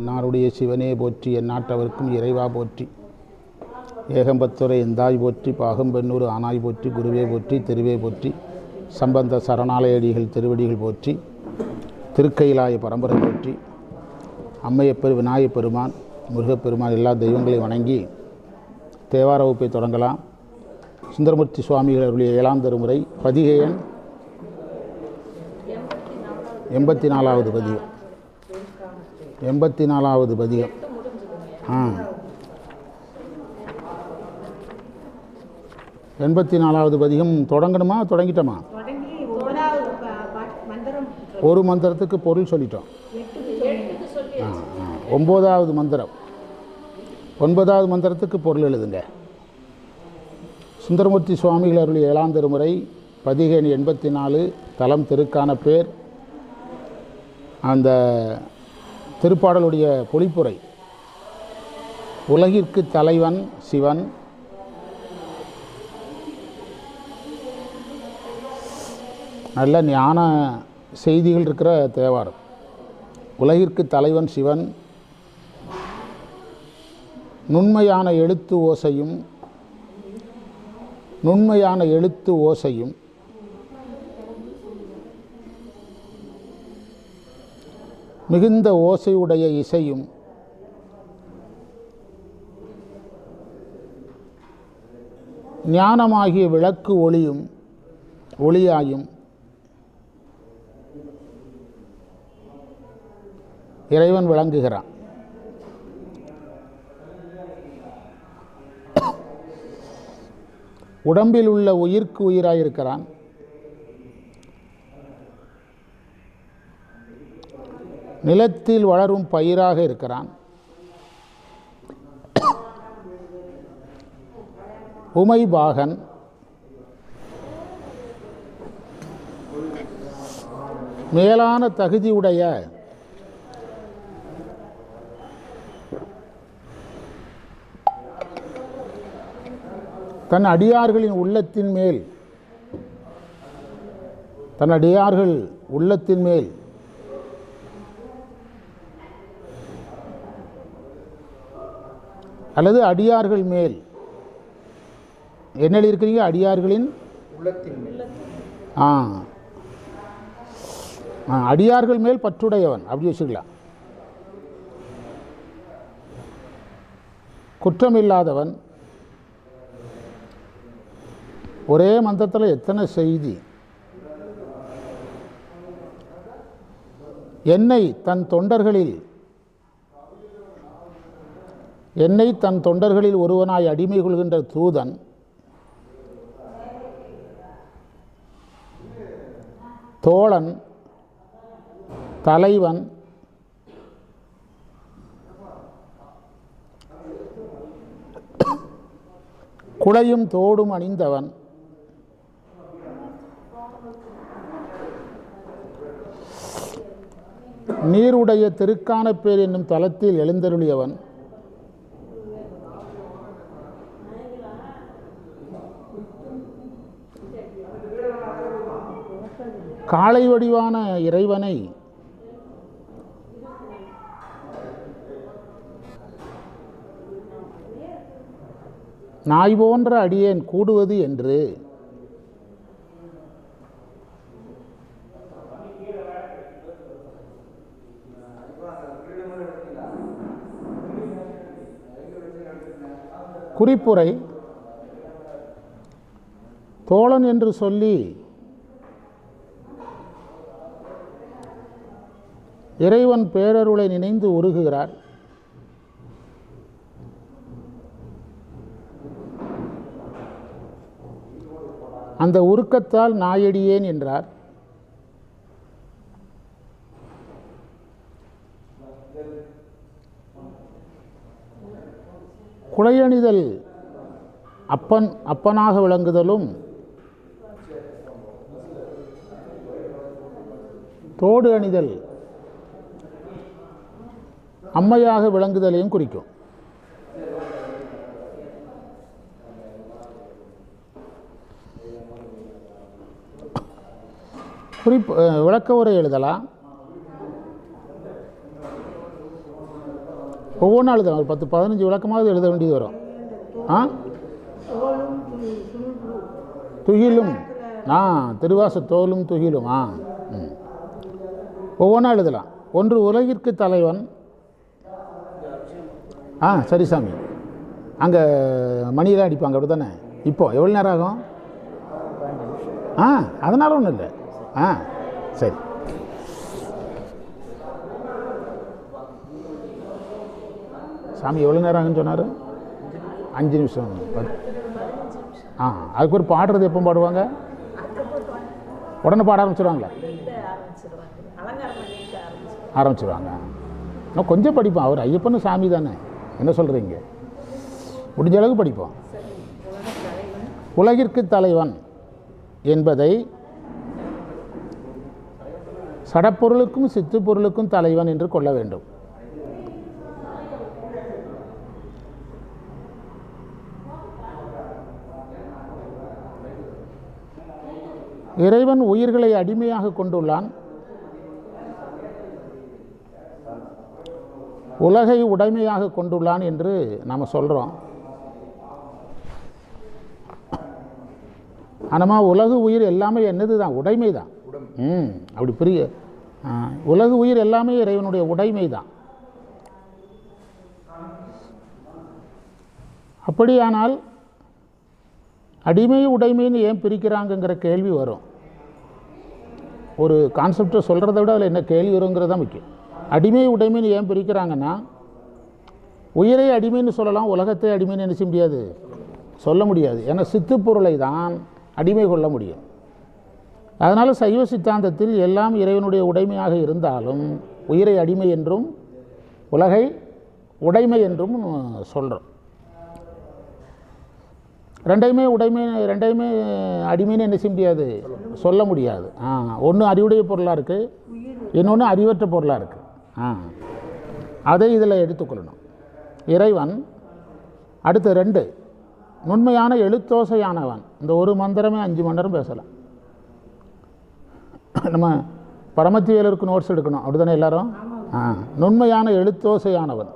என்னாருடைய சிவனே போற்றி எந்நாட்டவர்க்கும் இறைவா போற்றி. ஏகம்பத்துரை எந்தாய் போற்றி பாகம்பெண்ணூர் ஆனாய் போற்றி குருவே போற்றி திருவே போற்றி. சம்பந்த சரணாலயடிகள் திருவடிகள் போற்றி. திருக்கையிலாய பரம்பரை போற்றி. அம்மையப்பெரு விநாயகப் பெருமான் முருகப்பெருமான் எல்லா தெய்வங்களையும் வணங்கி தேவார வகுப்பை தொடங்கலாம். சுந்தரமூர்த்தி சுவாமிகள் அவருடைய ஏழாம் திருமுறை பதிகையன். எண்பத்தி நாலாவது பதிவு எண்பத்தி நாலாவது பதிகம். ஆ. எண்பத்தி நாலாவது பதிகம் தொடங்கணுமா தொடங்கிட்டோமா? ஒரு மந்திரத்துக்கு பொருள் சொல்லிட்டோம். ஒம்போதாவது மந்திரம். ஒன்பதாவது மந்திரத்துக்கு பொருள் எழுதுங்க. சுந்தரமூர்த்தி சுவாமிகள் அருளிய ஏழாம் திருமுறை பதிகேணி எண்பத்தி நாலு தலம் திருக்கான பேர். அந்த திருப்பாடலுடைய பொழிப்புரை. உலகிற்கு தலைவன் சிவன். நல்ல ஞான செய்திகள் இருக்கிற தேவாரம். உலகிற்கு தலைவன் சிவன். நுண்மையான எழுத்து ஓசையும் நுண்மையான எழுத்து ஓசையும் மிகுந்த ஓசையுடைய இசையும் ஞானமாகிய விளக்கு ஒளியும் ஒளியாயும் இறைவன் விளங்குகிறான். உடம்பில் உள்ள உயிர்க்கு உயிராயிருக்கிறான். நிலத்தில் வளரும் பயிராக இருக்கிறான். உமைபாகன் மேலான தகுதியுடைய தன் அடியார்களின் உள்ளத்தின் மேல் தன் அடியார்கள் உள்ளத்தின் மேல் அல்லது அடியார்கள் மேல். என்ன இருக்கிறீங்க? அடியார்களின் ஆ. அடியார்கள் மேல் பற்றுடையவன். அப்படி வச்சுக்கலாம் குற்றமில்லாதவன். ஒரே மந்திரத்தில் எத்தனை செய்தி. என்னை தன் தொண்டர்களில் என்னை தன் தொண்டர்களில் ஒருவனாய் அடிமை கொள்கின்ற தூதன். தோழன் தலைவன் குளையும் தோடும் அணிந்தவன். நீருடைய திருக்கானப்பேர் என்னும் தலத்தில் எழுந்தருளியவன். காளை வடிவான இறைவனை நாய் போன்ற அடியேன் கூடுவது என்று குறிப்புரை தோழன் என்று சொல்லி இறைவன் பேரருளை நினைந்து உருகுகிறார். அந்த உருக்கத்தால் நாயடியேன் என்றார். குலையணிதல் அப்பன் அப்பனாக விளங்குதலும் தோடு அணிதல் அம்மையாக விளங்குதலையும் குறிக்கும். குறிப்பு விளக்க உரை எழுதலாம். ஒவ்வொன்றும் எழுதலாம். ஒரு பத்து பதினஞ்சு விளக்கமாவது எழுத வேண்டியது வரும். ஆ? துகிலும். ஆ திருவாச தோலும் துகிலும். ஆ ம். ஒவ்வொன்றா எழுதலாம். ஒன்று உலகிற்கு தலைவன் ஆ சரி சாமி. அங்கே மணியெல்லாம் அடிப்பாங்க அப்படி தானே இப்போ எவ்வளோ நேரம் ஆகும்? ஆ அதனால் ஒன்றும் இல்லை. ஆ சரி. சாமி எவ்வளோ நேரம் ஆகுன்னு சொன்னார்? அஞ்சு நிமிஷம். ஆ அதுக்கு ஒரு பாடுறது எப்போ பாடுவாங்க? உடனே பாட ஆரம்பிச்சிடுவாங்களா ஆரம்பிச்சிடுவாங்க இன்னும் கொஞ்சம் படிப்போம் அவர். ஐயப்பனும் சாமி தானே? என்ன சொல்கிறீங்க முடிஞ்ச அளவுக்கு படிப்போம். உலகிற்கு தலைவன் என்பதை சடப்பொருளுக்கும் சித்துப்பொருளுக்கும் தலைவன் என்று கொள்ள வேண்டும். இறைவன் உயிர்களை அடிமையாக கொண்டுள்ளான். உலகை உடைமையாக கொண்டுள்ளான் என்று நாம் சொல்கிறோம் ஆனால் உலக உயிர் எல்லாமே என்னது தான் உடைமை தான் ம் அப்படி பெரிய ஆ, உலக உயிர் எல்லாமே இறைவனுடைய உடைமை தான் அப்படியானால் அடிமை உடைமைன்னு ஏன் பிரிக்கிறாங்கங்கிற கேள்வி வரும். ஒரு கான்செப்டை சொல்கிறத விட அதில் என்ன கேள்வி வருங்கிறது தான் முக்கியம். அடிமை உடைமைன்னு ஏன் பிரிக்கிறாங்கன்னா உயிரை அடிமைன்னு சொல்லலாம் உலகத்தை அடிமைன்னு நினைச்ச முடியாது. சொல்ல முடியாது. ஏன்னா சித்துப்பொருளை தான் அடிமை கொள்ள முடியும். அதனால் சைவ சித்தாந்தத்தில் எல்லாம் இறைவனுடைய உடைமையாக இருந்தாலும் உயிரை அடிமை என்றும் உலகை உடைமை என்றும் சொல்கிறோம் ரெண்டையுமே உடைமை ரெண்டையுமே அடிமைன்னு என்ன செய்ய முடியாது. சொல்ல முடியாது. ஆ ஒன்று அறிவுடைய பொருளாக இருக்குது இன்னொன்று அறிவற்ற பொருளாக இருக்குது அதை இதில் எடுத்துக்கொள்ளணும். இறைவன் அடுத்து ரெண்டு நுண்மையான எழுத்தோசையானவன். இந்த ஒரு மந்திரமே அஞ்சு மணி நேரம் பேசலாம் நம்ம பரமத்திவேலருக்கு நோட்ஸ் எடுக்கணும். அப்படிதானே எல்லாரும்? ஆ. நுண்மையான எழுத்தோசையானவன்.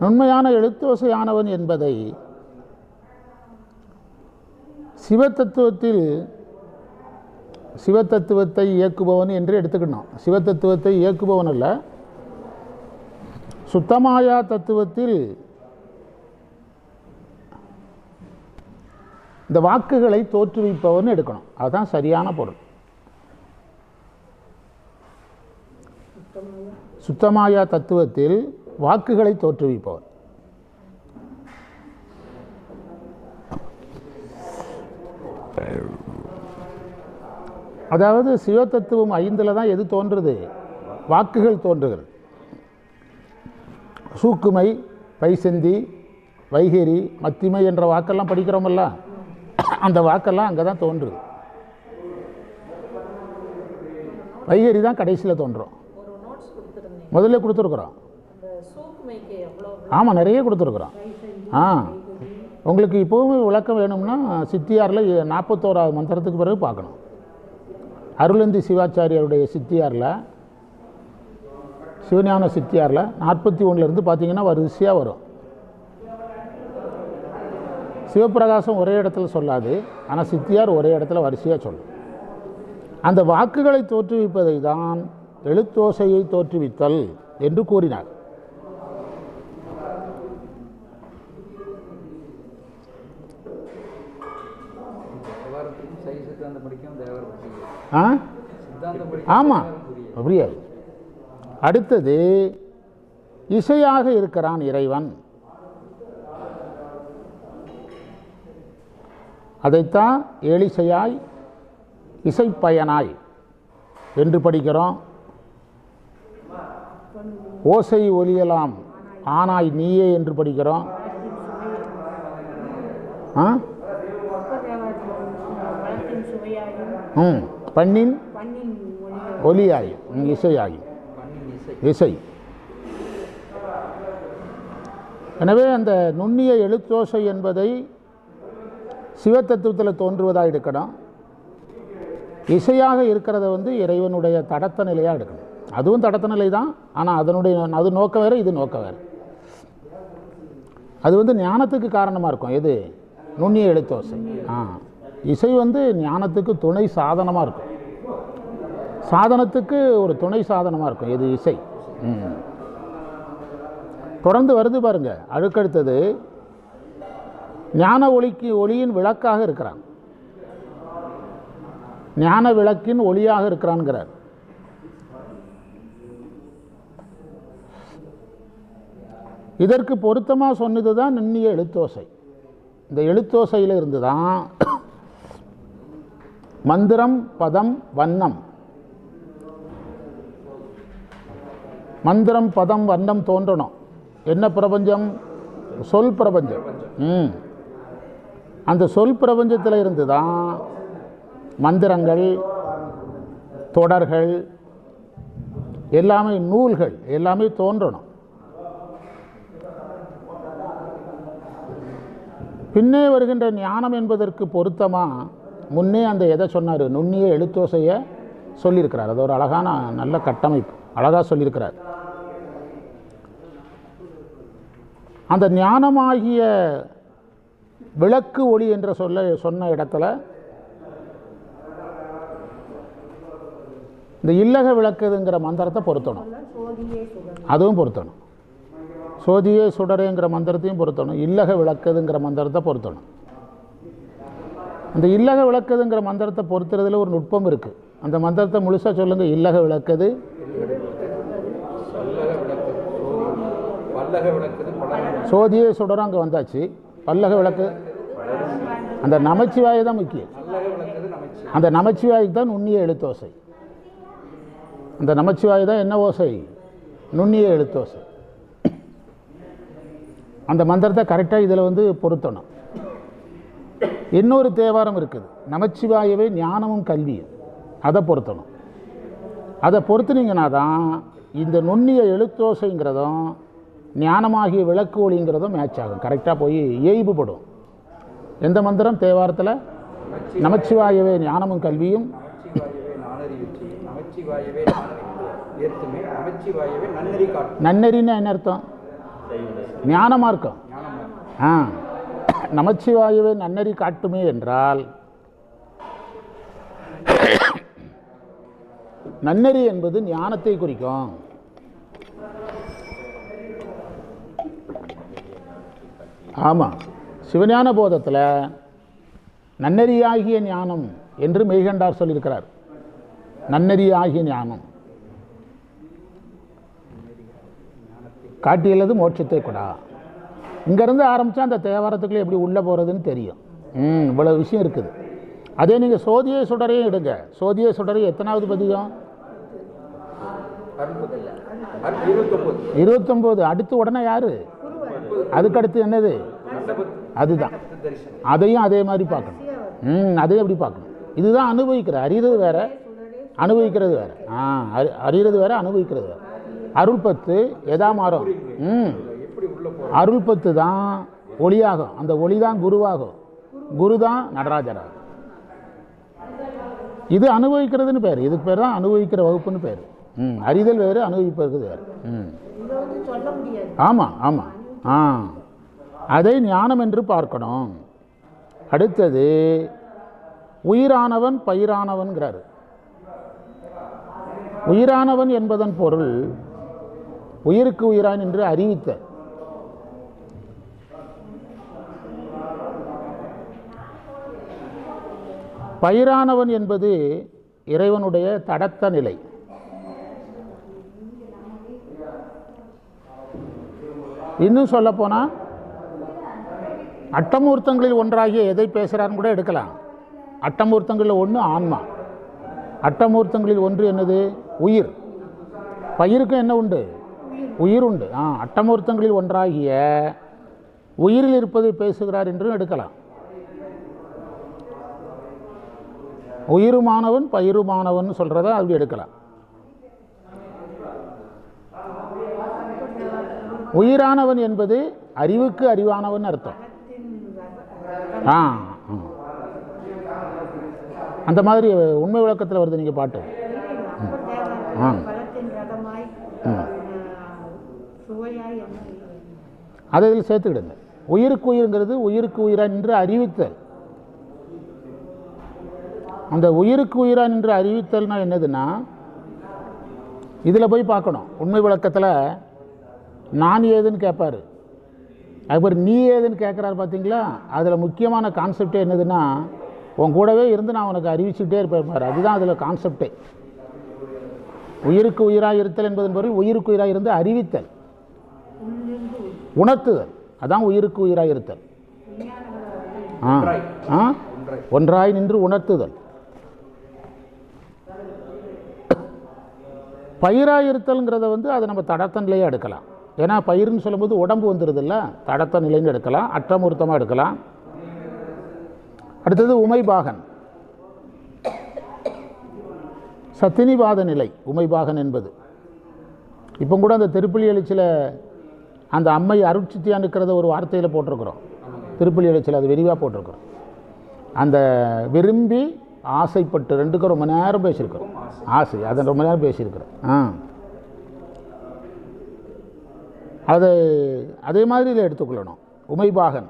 நுண்மையான எழுத்தோசையானவன் என்பதை சிவ தத்துவத்தில் சிவத்தத்துவத்தை இயக்குபவன் என்று எடுத்துக்கணும். சிவத்தத்துவத்தை இயக்குபவன் அல்ல. சுத்தமாயா தத்துவத்தில் இந்த வாக்குகளை தோற்றுவிப்பவன் எடுக்கணும். அதுதான் சரியான பொருள். சுத்தமாயா தத்துவத்தில் வாக்குகளை தோற்றுவிப்பவர் அதாவது சிவத்தத்துவம் ஐந்தில் தான் எது தோன்றுது? வாக்குகள் தோன்றுகிறது. சூக்குமை பைசந்தி வைகேரி மத்திமை என்ற வாக்கெல்லாம் படிக்கிறோமல்ல? அந்த வாக்கெல்லாம் அங்கே தான் தோன்றுது. வைகேரி தான் கடைசியில் தோன்றும். முதல்ல கொடுத்துருக்குறோம். ஆமாம் நிறைய கொடுத்துருக்குறோம். ஆ. உங்களுக்கு இப்போவும் விளக்கம் வேணும்னா சித்தியாரில் நாற்பத்தோராவது மந்திரத்துக்கு பிறகு பார்க்கணும். அருளந்தி சிவாச்சாரியாருடைய சித்தியாரில் சிவஞான சித்தியாரில் நாற்பத்தி ஒன்றுலேருந்து பார்த்தீங்கன்னா வரிசையாக வரும். சிவப்பிரகாசம் ஒரே இடத்துல சொல்லாது ஆனால் சித்தியார் ஒரே இடத்துல வரிசையாக சொல்லும். அந்த வாக்குகளை தோற்றுவிப்பதை தான் எழுத்தோசையை தோற்றுவித்தல் என்று கூறினார் தேவாரத்துக்கும் சைவ சித்தாந்தம் படிக்கும் தேவாரம் புரியுது ஆ? ஆமாம் புரியுது அப்படியா? அடுத்தது இசையாக இருக்கிறான் இறைவன். அதைத்தான் எளிசையாய் இசைப்பயனாய் என்று படிக்கிறோம். ஓசை ஒலியலாம் ஆனாய் நீயே என்று படிக்கிறோம். ஆ? ம். பண்ணின் ஒலியாயும் இசையாயும் இசை. எனவே அந்த நுண்ணிய எழுத்தோசை என்பதை சிவத்தத்துவத்தில் தோன்றுவதாக எடுக்கணும். இசையாக இருக்கிறத வந்து இறைவனுடைய தடத்த நிலையாக எடுக்கணும். அதுவும் தடத்த நிலை தான் ஆனால் அதனுடைய அது நோக்கம் வேறு இது நோக்கம் வேறு. அது வந்து ஞானத்துக்கு காரணமாக இருக்கும். எது? நுண்ணிய எழுத்தோசை. ஆ. இசை வந்து ஞானத்துக்கு துணை சாதனமாக இருக்கும். சாதனத்துக்கு ஒரு துணை சாதனமாக இருக்கும் எது இசை. தொடர்ந்து வருது பாருங்க அடுக்கடுத்தது. ஞான ஒளிக்கு ஒளியின் விளக்காக இருக்கிறான். ஞான விளக்கின் ஒளியாக இருக்கிறான்கிறார். இதற்கு பொருத்தமாக சொன்னது தான் நுண்ணிய எழுத்தோசை. இந்த எழுத்தோசையில் இருந்து தான் மந்திரம் பதம் வண்ணம். மந்திரம் பதம் வண்ணம் தோன்றணும். என்ன பிரபஞ்சம்? சொல் பிரபஞ்சம். ம். அந்த சொல் பிரபஞ்சத்தில் இருந்து தான் மந்திரங்கள் தொடர்கள் எல்லாமே நூல்கள் எல்லாமே தோன்றணும். பின்னே வருகின்ற ஞானம் என்பதற்கு பொருத்தமாக முன்னே அந்த எதை சொன்னார்? நுண்ணிய எழுத்தோசையை சொல்லியிருக்கிறார். அது ஒரு அழகான நல்ல கட்டமைப்பு. அழகாக சொல்லியிருக்கிறார். அந்த ஞானமாகிய விளக்கு ஒளி என்ற சொல்ல சொன்ன இடத்துல இந்த இல்லக விளக்குதுங்கிற மந்திரத்தை பொருத்தணும். அதுவும் பொருத்தணும். சோதியே சுடரேங்கிற மந்திரத்தையும் பொருத்தணும். இல்லக விளக்குதுங்கிற மந்திரத்தை பொருத்தணும். அந்த இல்லக விளக்குதுங்கிற மந்திரத்தை பொறுத்துறதுல ஒரு நுட்பம் இருக்குது அந்த மந்திரத்தை முழுசாக சொல்லுங்கள் இல்லக விளக்குது. சோதியே சுடரும் அங்கே வந்தாச்சு. பல்லக விளக்கு. அந்த நமச்சிவாயு தான் முக்கியம். அந்த நமச்சிவாய்க்கு தான் நுண்ணிய எழுத்தோசை. அந்த நமச்சிவாய் தான் என்ன ஓசை? நுண்ணிய எழுத்தோசை. அந்த மந்திரத்தை கரெக்டாக இதில் வந்து பொருத்தணும். இன்னொரு தேவாரம் இருக்குது. நமச்சிவாயவே ஞானமும் கல்வியும். அதை பொருத்தணும். அதை பொருத்துனீங்கன்னா தான் இந்த நுண்ணிய எழுத்தோசைங்கிறதும் ஞானமாகிய விளக்கு ஒளிங்கிறதும் மேட்ச் ஆகும். கரெக்டாக போய் இயைபுபடும் எந்த மந்திரம்? தேவாரத்தில்? நமச்சிவாயவே ஞானமும் கல்வியும். நன்னெறின்னா என்ன அர்த்தம்? ஞான மார்க்கம் ஞானம் ஆ. நமச்சிவாயவே நன்னெறி காட்டுமே என்றால் நன்னெறி என்பது ஞானத்தை குறிக்கும். ஆமாம் சிவஞான போதத்தில் நன்னறியாகிய ஞானம் என்று மெய்கண்டார் சொல்லியிருக்கிறார். நன்னறியாகிய ஞானம். காட்டியல்லது மோட்சத்தை கொடா. இங்கேருந்து ஆரம்பித்தா அந்த தேவாரத்துக்குள்ளே எப்படி உள்ளே போகிறதுன்னு தெரியும். ம் இவ்வளோ விஷயம் இருக்குது. அதே நீங்கள் சோதிய சுடரையும் எடுங்க. சோதிய சுடரை எத்தனாவது பதிகம்? இருபத்தொம்போது. அடுத்து உடனே யார்? அதுக்கடுத்து என்னது? அதுதான். அதையும் அதே மாதிரி பார்க்கணும். ம் அதையும் அப்படி பார்க்கணும்? இதுதான் அனுபவிக்கிற. அறிகிறது வேற அனுபவிக்கிறது வேற. ஆ அறி அறிகிறது வேற அனுபவிக்கிறது வேற. அருள் பத்து எதா மாறும்? ம். அருள் பத்து தான் ஒளியாகும். அந்த ஒளி தான் குருவாகும். குரு தான் நடராஜராகும். இது அனுபவிக்கிறதுன்னு பேர். இதுக்கு பேர் தான் அனுபவிக்கிற வகுப்புன்னு பேர். ம். அறிதல் வேறு அனுபவிப்பது வேறு. ம். ஆமாம் ஆமாம் ஆ. அதை ஞானம் என்று பார்க்கணும். அடுத்தது உயிரானவன் பயிரானவன்கிறாரு. உயிரானவன் என்பதன் பொருள் உயிருக்கு உயிரான் என்று அறிவித்த பயிரானவன் என்பது இறைவனுடைய தடத்த நிலை. இன்னும் சொல்லப்போனால் அட்டமூர்த்தங்களில் ஒன்றாகிய எதை பேசுகிறான்னு கூட எடுக்கலாம். அட்டமூர்த்தங்களில் ஒன்று ஆன்மா. அட்டமூர்த்தங்களில் ஒன்று என்னது? உயிர். பயிருக்கும் என்ன உண்டு? உயிர் உண்டு. ஆ அட்டமூர்த்தங்களில் ஒன்றாகிய உயிரில் இருப்பதை பேசுகிறார் என்றும் எடுக்கலாம். உயிருமானவன் பயிருமானவன் சொல்கிறத அப்படி எடுக்கலாம். உயிரானவன் என்பது அறிவுக்கு அறிவானவன் அர்த்தம். ஆ அந்த மாதிரி உண்மை விளக்கத்தில் வருது நீங்கள் பாட்டு. ஆ. அதை இதில் சேர்த்துக்கிடுங்க. உயிருக்கு உயிருங்கிறது உயிருக்கு உயிராக நின்று அறிவித்தல். அந்த உயிருக்கு உயிரா நின்று அறிவித்தல்னா என்னதுன்னா இதில் போய் பார்க்கணும். உண்மை விளக்கத்தில் நான் ஏதுன்னு கேட்பாரு அதுக்கப்புறம் நீ ஏதுன்னு கேட்குறாரு பார்த்தீங்களா அதில் முக்கியமான கான்செப்டே என்னதுன்னா உன் கூடவே இருந்து நான் உனக்கு அறிவிச்சுட்டே இருப்பேன் பாரு. அதுதான் அதில் கான்செப்டே உயிருக்கு உயிராக இருத்தல் என்பதன் பொருள் உயிருக்கு உயிராக இருந்து அறிவித்தல். உணர்த்துதல். அதான் உயிருக்கு உயிராக இருத்தல். ஆ ஆ? ஒன்றாய் நின்று உணர்த்துதல். பயிராக இருத்தல்ங்கிறத வந்து அதை நம்ம தடத்த நிலையாக எடுக்கலாம். ஏன்னா பயிர்னு சொல்லும்போது உடம்பு வந்துடுதுல்ல தடத்த நிலைன்னு எடுக்கலாம் அற்றமுறுத்தமாக எடுக்கலாம். அடுத்தது உமைபாகன். சத்தினிவாத நிலை உமைபாகன் என்பது. இப்போ கூட அந்த திருப்பலி எழுச்சியில் அந்த அம்மை அருட்சித்தியான்னுக்கிறத ஒரு வார்த்தையில் போட்டிருக்கிறோம். திருப்பலி எழுச்சியில் அது விரிவாக போட்டிருக்கிறோம். அந்த விரும்பி ஆசைப்பட்டு ரெண்டுக்கும் ரொம்ப நேரம் பேசியிருக்கிறோம். ஆசை அதை ரொம்ப நேரம் பேசியிருக்கிறோம். ஆ. அது அதே மாதிரி இதில் எடுத்துக்கொள்ளணும். உமைபாகன்.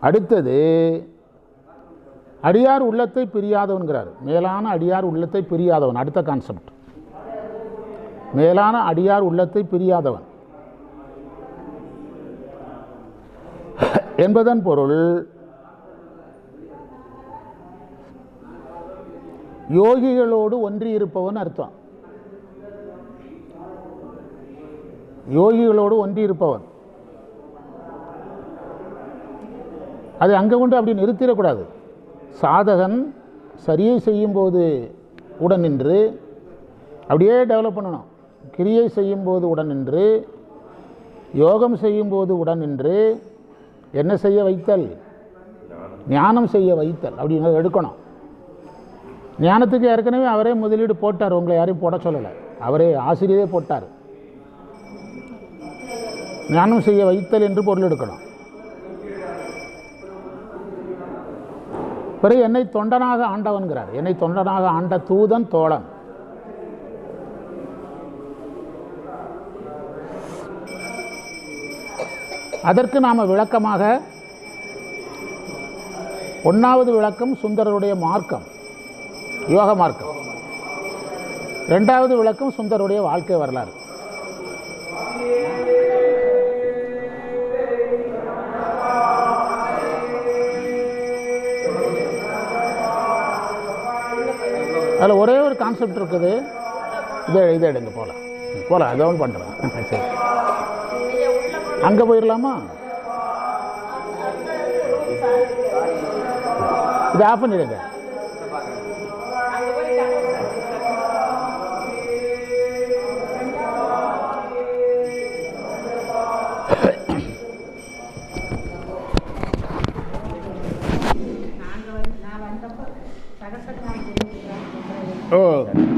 அடுத்தது அடியார் உள்ளத்தை பிரியாதவன்கிறார். மேலான அடியார் உள்ளத்தை பிரியாதவன் அடுத்த கான்செப்ட் மேலான அடியார் உள்ளத்தை பிரியாதவன். என்பதன் பொருள் யோகிகளோடு ஒன்றி இருப்பவன் அர்த்தம். யோகிகளோடு ஒன்றி இருப்பவன் அது அங்கே கொண்டு அப்படி நிறுத்திடக்கூடாது. சாதகன் சரியை செய்யும்போது உடன் நின்று அப்படியே டெவலப் பண்ணணும். கிரியை செய்யும்போது உடன் நின்று யோகம் செய்யும்போது உடன் நின்று என்ன செய்ய வைத்தல்? ஞானம் செய்ய வைத்தல். அப்படின்னு எடுக்கணும். ஞானத்துக்கு ஏற்கனவே அவரே முதலீடு போட்டார். உங்களை யாரையும் போட சொல்லலை. அவரே ஆசிரியரே போட்டார். ஞானம் செய்ய வைத்தல் என்று பொருள் எடுக்கணும். பிறகு என்னை தொண்டனாக ஆண்டவன்கிறார். என்னை தொண்டனாக ஆண்ட தூதன் தோழன். அதற்கு நாம் விளக்கமாக ஒன்றாவது விளக்கம் சுந்தரருடைய மார்க்கம். யோக மார்க்கம். ரெண்டாவது விளக்கம் சுந்தருடைய வாழ்க்கை வரலாறு. அதில் ஒரே ஒரு கான்செப்ட் இருக்குது. இதை இதை எடுங்க போகலாம் போகலாம் அதை ஒன்று பண்ணுறேன் சரி. அங்கே போயிடலாமா இதை ஆஃப் பண்ணிடுங்க. நாங்கள்